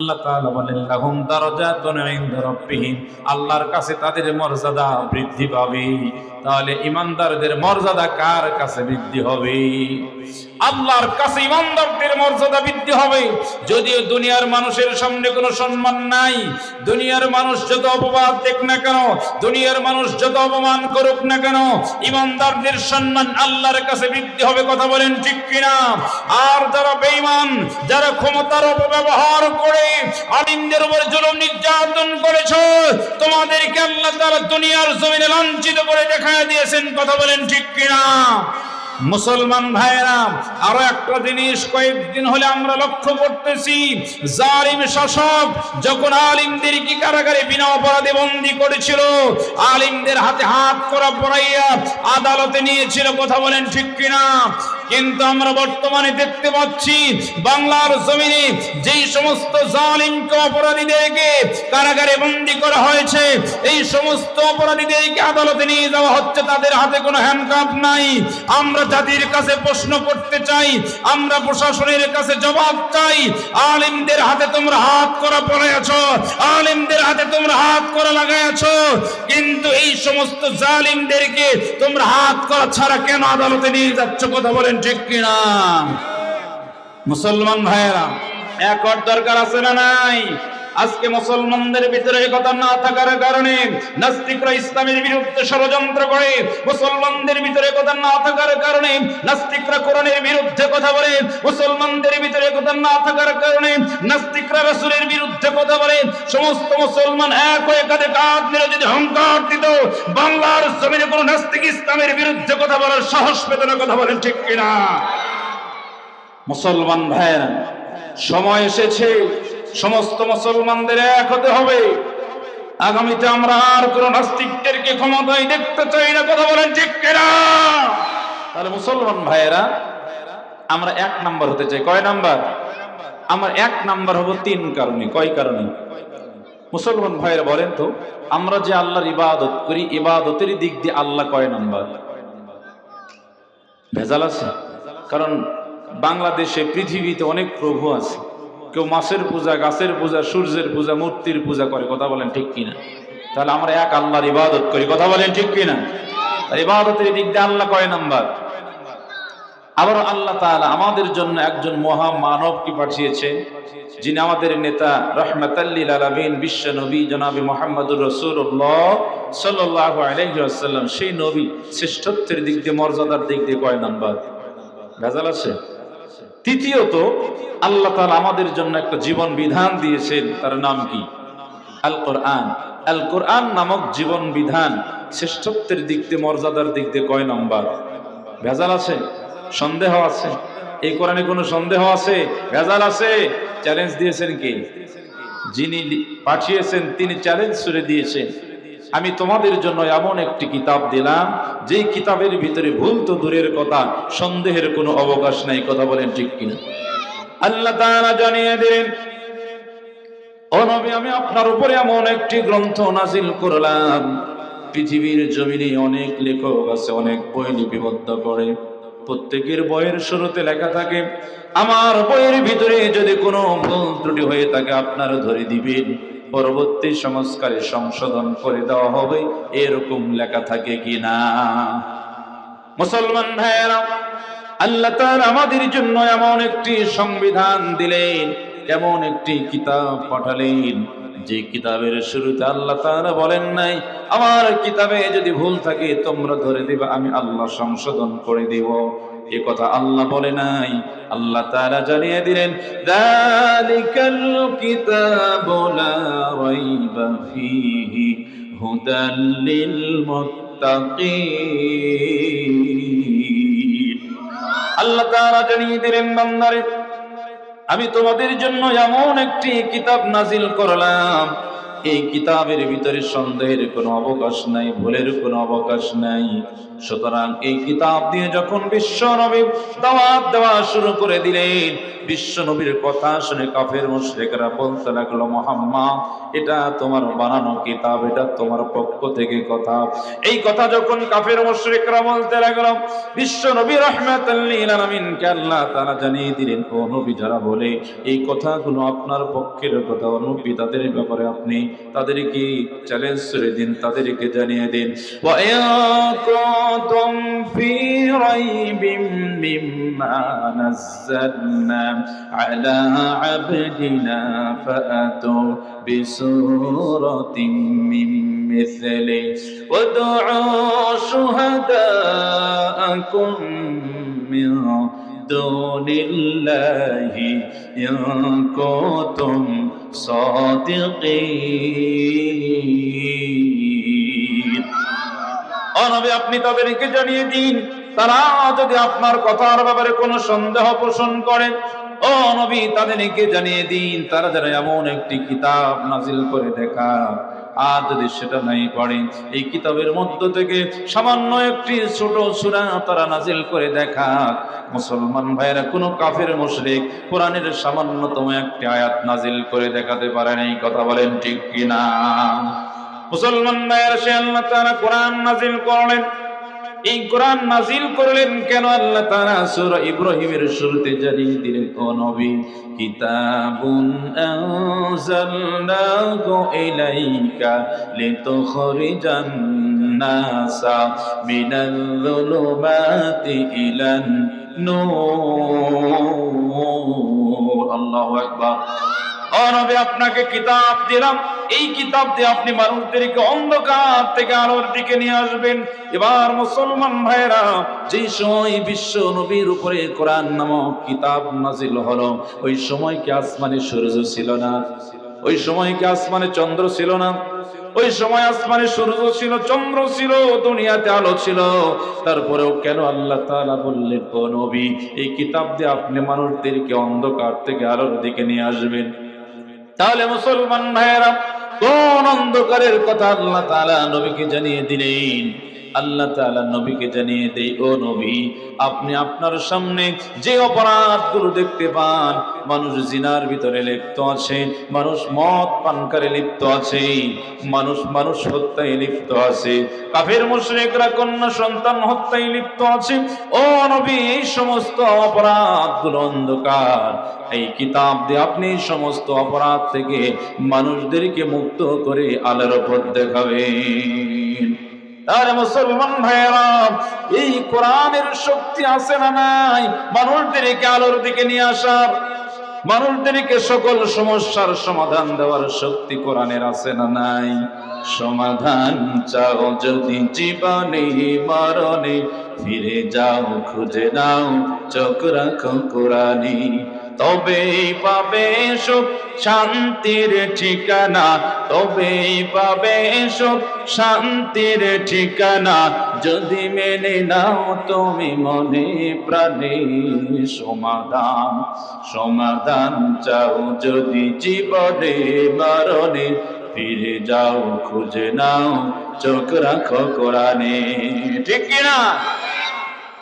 আল্লাহ তাআলা আল্লাহর কাছে তাদের মর্যাদা বৃদ্ধি পাবে। তাহলে ইমানদারদের মর্যাদা কার কাছে বৃদ্ধি হবে? আল্লাহর কাছে ইমানদারদের মর্যাদা বৃদ্ধি হবে। যদিও দুনিয়ার মানুষের সামনে কোনো সম্মান নাই, দুনিয়ার মানুষ যত অপবাদ দেখ না কেন, দুনিয়ার মানুষ যত অপমান করুক না কেন, ইমানদারদের সম্মান আল্লাহর কাছে বৃদ্ধি হবে কথা বলেন ঠিক কিনা? আর যারা বেঈমান, যারা ক্ষমতার অপব্যবহার করে আলিমদের উপর জুলুম নির্যাতন করেছ, তোমাদেরকে আল্লাহ তাআলা দুনিয়ার জমিনে লাঞ্ছিত করে দেখায় দিয়েছেন কথা বলেন ঠিক কিনা? মুসলমান ভাইরা আরও একটা জিনিস কয়েকদিন হলে আমরা লক্ষ্য করতেছি, জালিম শাসক যখন আলিমদেরকে কারাগারে বিনা অপরাধে বন্দী করেছিল, আলিমদের হাতে হাত করা পড়াইয়া আদালতে নিয়েছিল, কথা বলেন ঠিক কিনা? কিন্তু আমরা বর্তমানে দেখতে পাচ্ছি, বাংলার জমিনে যেই সমস্ত জালিমকে অপরাধীদেরকে কারাগারে বন্দী করা হয়েছে, এই সমস্ত অপরাধীদেরকে আদালতে নিয়ে যাওয়া হচ্ছে, তাদের হাতে কোনো হ্যান্ডকাপ নাই। আমরা জাতির কাছে প্রশ্ন করতে চাই, আমরা প্রশাসনের কাছে জবাব চাই, আলিমদের হাতে তোমরা হাত করা পড়ে আছো, আলিমদের হাতে তোমরা হাত করা লাগাই আছো, কিন্তু এই সমস্ত জালিমদেরকে তোমরা হাত করা ছাড়া কেন আদালতে নিয়ে যাচ্ছ কথা বলেন ঠিক কিনা? মুসলমান ভাইয়েরা একর দরকার আছে না নাই? আজকে মুসলমানদের ভিতরে এই কথা না থাকার কারণে নাস্তিকরা ইসলামের বিরুদ্ধে ষড়যন্ত্র করে, মুসলমানদের ভিতরে এই কথা না থাকার কারণে নাস্তিকরা কোরআনের বিরুদ্ধে কথা বলে, মুসলমানদের ভিতরে এই কথা না থাকার কারণে নাস্তিকরা রাসূলের বিরুদ্ধে কথা বলে, সমস্ত মুসলমান এক হয়ে কাঁধে কাঁধ মিলে যদি হংকার দিত, বাংলার জমিনে কোনো নাস্তিক ইসলামের বিরুদ্ধে কথা বলার সাহস পেত না, কথা বলেন ঠিক কিনা? মুসলমান ভাইয়েরা, সময় এসেছে সমস্ত মুসলমানদের এক হতে হবে। আগামীতে আমরা আর কোন নাস্তিকদেরকে ক্ষমতায় দেখতে চাই না, কথা বলেন ঠিক কিনা? তাহলে মুসলমান ভাইয়েরা, আমরা এক নাম্বার হতে চাই। কয় নাম্বার? আমার এক নাম্বার হব তিন কারণে। কয় কারণে? মুসলমান ভাইয়েরা বলেন তো, আমরা যে আল্লাহর ইবাদত করি ইবাদতের দিক দিয়ে আল্লাহ কয় নাম্বার? ভেজাল আছে? কারণ বাংলাদেশে, পৃথিবীতে অনেক প্রভু আছে। কেউ মাছের পূজা, গাছের পূজা, সূর্যের পূজা, মূর্তির পূজা করে, কথা বলেন ঠিক কিনা? তাহলে আমরা এক আল্লাহর ইবাদত করি, কথা বলেন ঠিক কিনা? ইবাদতের দিক দিয়ে আল্লাহ কয় নাম্বার? আবার আল্লাহ তাআলা আমাদের জন্য একজন মহা মানবকে পাঠিয়েছে? যিনি আমাদের নেতা রহমাতাল্লিল আলামিন, বিশ্ব নবী জনাবি মোহাম্মদুর রসুল্লাহ সাল্লাল্লাহু আলাইহি ওয়াসাল্লাম। সেই নবী শ্রেষ্ঠত্বের দিক দিয়ে, মর্যাদার দিক দিয়ে কয় নাম্বার? ভেজাল আছে? তৃতীয়ত, আল্লাহ তাআলা আমাদের জন্য একটা জীবন বিধান দিয়েছেন, তার নাম কি? আল কোরআন আল কোরআন নামক জীবন বিধান শ্রেষ্ঠত্বের দিক দিয়ে, মর্যাদার দিক দিয়ে কয় নম্বর? ভেজাল আছে? সন্দেহ আছে? এই কোরআনে কোনো সন্দেহ আছে? ভেজাল আছে? চ্যালেঞ্জ দিয়েছেন কি? যিনি পাঠিয়েছেন, তিনি চ্যালেঞ্জ ছুড়ে দিয়েছেন। আমি তোমাদের জন্য এমন একটি কিতাব দিলাম, যেই কিতাবের ভিতরে ভুল তো দূরের কথা, সন্দেহের কোনো অবকাশ নাই, কথা বলেন ঠিক কিনা? আল্লাহ জানিয়ে দিলেন, ও নবী, আমি আপনার উপরে এমন একটি গ্রন্থ নাজিল করলাম। পৃথিবীর জমিনে অনেক লেখক আছে, অনেক বই লিপিবদ্ধ করে। প্রত্যেকের বইয়ের শুরুতে লেখা থাকে, আমার বইয়ের ভিতরে যদি কোনো ভুল ত্রুটি হয়ে থাকে, আপনারা ধরে দিবেন। পরবর্তী সংস্কারে সংশোধন করে দেওয়া হবে। এরকম লেখা থাকে কিনা? মুসলমান ভাইয়েরা, আল্লাহ তার আমাদের জন্য এমন একটি সংবিধান দিলেন, এমন একটি কিতাব পাঠালেন। যে কিতাবের শুরুতে আল্লাহ তাআলা বলেন নাই, আমার কিতাবে যদি ভুল থাকে তোমরা ধরে দিবা, আমি আল্লাহ সংশোধন করে দিব। এ কথা আল্লাহ বলে নাই। আল্লাহ তারা জানিয়ে দিলেন আল্লাহ তারা জানিয়ে দিলেন, বান্দারে, আমি তোমাদের জন্য এমন একটি কিতাব নাজিল করলাম এই কিতাবের ভিতরে সন্দেহের কোনো অবকাশ নাই, ভুলের কোনো অবকাশ নাই। সুতরাং এই কিতাব দিয়ে যখন বিশ্ব নবী দাওয়াত দেওয়া শুরু করে দিলেন বিশ্ব নবীর কথা শুনে কাফের মুশরিকরা বলতে লাগলো মোহাম্মদ এটা তোমার বানানো কিতাব এটা তোমার পক্ষ থেকে কথা এই কথা যখন কাফের মুশরিকরা বলতে লাগলো বিশ্ব নবী রহমাতুল্লিল আলামিনকে আল্লাহ তাআলা জানিয়ে দিলেন ও নবী যারা বলে এই কথাগুলো আপনার পক্ষের কথা ও নবী তাদের ব্যাপারে আপনি তাদেরকে চ্যালেঞ্জ করে দিন তাদেরকে জানিয়ে দিন وإن كنتم في ريب مما نزلنا على عبدنا فأتوا بسورة من مثله وادعوا شهداءكم من دون الله إن كنتم صادقين অনবে আপনি তাদেরকে জানিয়ে দিন তারা যদি আপনার কথার ব্যাপারে কোনো সন্দেহ পোষণ করে ও নবী, তাদেরকে জানিয়ে দিন, তারা যেন এমন একটি কিতাব নাজিল করে দেখা। আর যদি সেটা নাই পড়ে, এই কিতাবের মধ্য থেকে সামান্য একটি ছোট সুরা তারা নাজিল করে দেখা। মুসলমান ভাইয়েরা, কোনো কাফের মুশরিক কোরআনের সামান্যতম একটি আয়াত নাজিল করে দেখাতে পারে না এই কথা বলেন ঠিক কিনা? মুসলমান ভাইয়ের, সে আল্লাহ তাআলা কোরআন নাজিল করলেন। এই কোরআন নাজিল করলেন কেন? আল্লাহ তাআলা সূরা ইব্রাহিমের শুরুতে জানিয়ে দিলেন, ও নবী, কিতাবুন আনজালনাহু ইলাইকা লিতুখরিজান নাসা মিনাল যুলুমাতি ইলান নূর। আল্লাহু আকবার। ও নবী, আপনাকে কিতাব দিলাম। এই কিতাব দিয়ে আপনি মানুষদেরকে অন্ধকার থেকে আলোর দিকে নিয়ে আসবেন। এবার মুসলমান ভাইরা যে সময় বিশ্ব নবীর উপরে কোরআন নামক কিতাব নাজিল হলো, ওই সময় কি আসমানে সূর্য ছিল না? ওই সময় কি আসমানে চন্দ্র ছিল না? ওই সময় আসমানে সূর্য ছিল, চন্দ্র ছিল, দুনিয়াতে আলো ছিল। তারপরেও কেন আল্লাহ তাআলা বললেন নবী, এই কিতাব দিয়ে আপনি মানুষদেরকে অন্ধকার থেকে আলোর দিকে নিয়ে আসবেন? তাহলে মুসলমান ভাইয়েরা কোন অন্ধকারের কথা আল্লাহ তাআলা নবীকে জানিয়ে দিলেন। আল্লাহ তাআলা নবীকে জানিয়ে দেই, ও নবী, আপনি আপনার সামনে যে অপরাধগুলো দেখতে পান, মানুষ জিনার ভিতরে লিপ্ত আছে, মানুষ মদ পানকারে লিপ্ত আছে, মানুষ মানুষ হত্যায় লিপ্ত আছে, কাফের মুশরিকরা কন্যা সন্তান হত্যায় লিপ্ত আছে, ও নবী, এই সমস্ত অপরাধগুলো অন্ধকার, এই কিতাব দিয়ে আপনি সমস্ত অপরাধ থেকে মানুষদেরকে মুক্ত করে আলোর পথ দেখাবেন। আরে মুসলমান ভাইয়েরা, এই কোরআনের শক্তি আছে না নাই? মানুষদেরকে আলোর দিকে নিয়ে আসার, মানুষদেরকে সকল সমস্যার সমাধান দেওয়ার শক্তি কোরআনের আছে না নাই? সমাধান চাও যদি জীবনে, মরণে, ফিরে যাও, খুঁজে নাও, চোখ রাখো কোরআনি। তবেই পাবে সুখ, শান্তির ঠিকানা। তবেই পাবে সুখ, শান্তির ঠিকানা। যদি মেনে নাও তুমি মনে প্রাণে সমাধান। সমাধান চাও যদি জীবনে মরণে। ফিরে যাও, খুঁজে নাও, চোখ রাখো কোরআনে। ঠিক কিনা?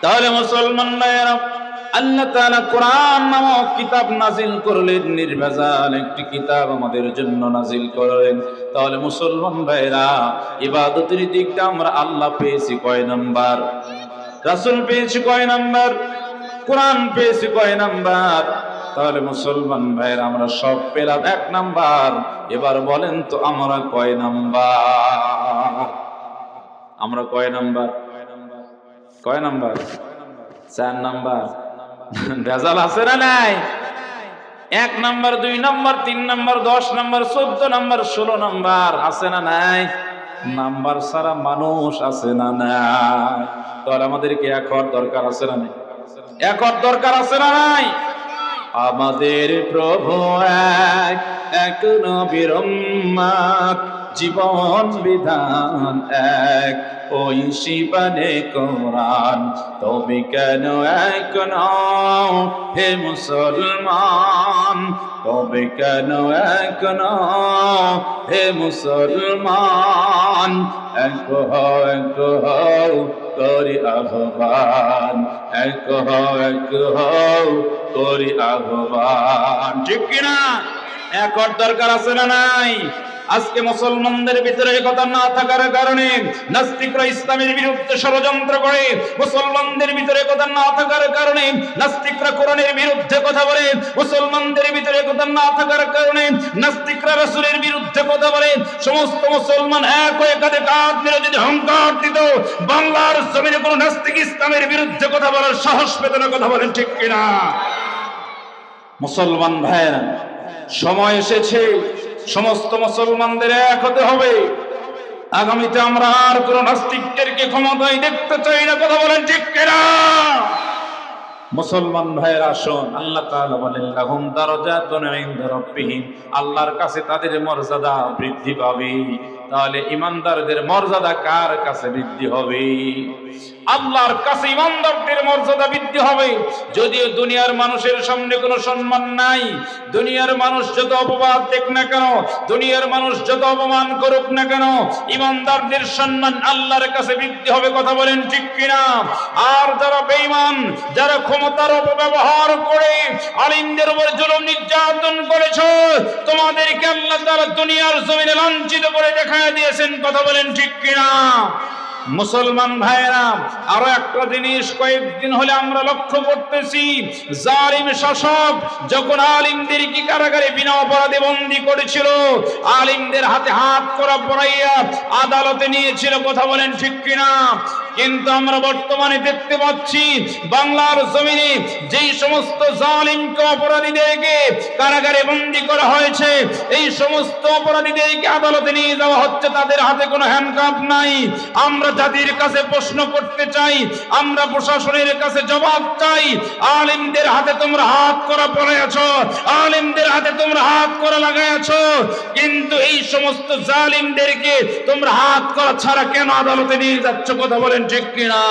তাহলে মুসলমান ভাইয়েরা আল্লাহ তাআলা কোরআন নামক কিতাব নাজিল করলেন, নির্ভেজাল একটি কিতাব আমাদের জন্য নাজিল করলেন। তাহলে মুসলমান ভাইরা ইবাদতের দিকটা আমরা আল্লাহ পেয়েছি কয় নাম্বার? রাসূল পেয়েছি কয় নাম্বার? কোরআন পেয়েছি কয় নাম্বার? তাহলে মুসলমান ভাইরা আমরা সব পেলাম এক নাম্বার। এবার বলেন তো আমরা কয় নাম্বার? আমরা কয় নাম্বার? কয় নাম্বার? চার নাম্বার? ভেজাল আছে না নাই? এক নাম্বার, দুই নাম্বার, তিন নাম্বার, দশ নাম্বার, চোদ্দ নাম্বার, ষোলো নাম্বার আছে না নাই? নাম্বার ছাড়া মানুষ আছে না নাই? তাহলে আমাদেরকে এক হওয়ার দরকার আছে না নাই? এক হওয়ার দরকার আছে না নাই? আমাদের প্রভু এক এক নবীর জীবন বিধান এক। ওই শিবানে কোরআন, তবে কেন এক হে মুসলমান, তবে কেন এক হে মুসলমান, এক হও করি আহ্বান, এক হও করি আহ্বান। ঠিক কিনা? একর দরকার আছে না নাই? আজকে মুসলমানদের ভিতরে কথা না থাকার কারণে নাস্তিকরা ইসলামের বিরুদ্ধে ষড়যন্ত্র করে। মুসলমানদের ভিতরে কথা না থাকার কারণে নাস্তিকরা কোরআনের বিরুদ্ধে কথা বলে। মুসলমানদের ভিতরে কথা না থাকার কারণে নাস্তিকরা রাসূলের বিরুদ্ধে কথা বলে। সমস্ত মুসলমান এক হয়ে কাঁধে কাঁধ মেরে যদি হংকার দিত, বাংলার জমিনে কোনো নাস্তিক ইসলামের বিরুদ্ধে কথা বলার সাহস পেত না, কথা বলেন ঠিক কিনা? মুসলমান ভাইয়েরা, সময় এসেছে। সমস্ত মুসলমানদের এক হতে হবে। আগামীতে আমরা আর কোন নাস্তিকদেরকে ক্ষমতায় দেখতে চাই না, কথা বলেন ঠিক কিনা? মুসলমান ভাইয়ের আসুন, আল্লাহ তাআলা বলেন, লাহুম দারাজাতুন ইনদা রাব্বিহিম। আল্লাহর কাছে তাদের মর্যাদা বৃদ্ধি পাবে। তাহলে ইমানদারদের মর্যাদা কার কাছে বৃদ্ধি হবে? আল্লাহর কাছে ইমানদারদের মর্যাদা বৃদ্ধি হবে। যদিও দুনিয়ার মানুষের সামনে কোনো সম্মান নাই, দুনিয়ার মানুষ যত অপবাদ দেখ না কেন, দুনিয়ার মানুষ যত অপমান করুক না কেন, ইমানদারদের সম্মান আল্লাহর কাছে বৃদ্ধি হবে কথা বলেন ঠিক কিনা? আর যারা বেঈমান, যারা ক্ষমতার অপব্যবহার করে, আলিমদের উপর জুলুম নির্যাতন করেছ, তোমাদেরকে আল্লাহ তাআলা দুনিয়ার জমিনে লাঞ্ছিত করে দেখায় দিয়েছেন কথা বলেন ঠিক কিনা? মুসলমান ভাইরা আরও একটা জিনিস কয়েকদিন হলে আমরা লক্ষ্য করতেছি, জালিম শাসক যখন আলিমদের কি কারাগারে বিনা অপরাধে বন্দী করেছিল, আলিমদের হাতে হাত করা পড়াইয়া আদালতে নিয়েছিল, কথা বলেন ঠিক কিনা? কিন্তু আমরা বর্তমানে দেখতে পাচ্ছি বাংলার জমিনে যেই সমস্ত জালিমকে অপরাধীদেরকে কারাগারে বন্দী করা হয়েছে, এই সমস্ত অপরাধীদেরকে আদালতে নিয়ে যাওয়া হচ্ছে, তাদের হাতে কোনো হ্যান্ডকাপ নাই। আমরা জাতির কাছে প্রশ্ন করতে চাই, আমরা প্রশাসনের কাছে জবাব চাই, আলিমদের হাতে তোমরা হাত করা পড়ে আছো, আলিমদের হাতে তোমরা হাত করা লাগাই আছো, কিন্তু এই সমস্ত জালিমদেরকে তোমরা হাত করা ছাড়া কেন আদালতে নিয়ে যাচ্ছ? কথা বলেন। ঠিক কিনা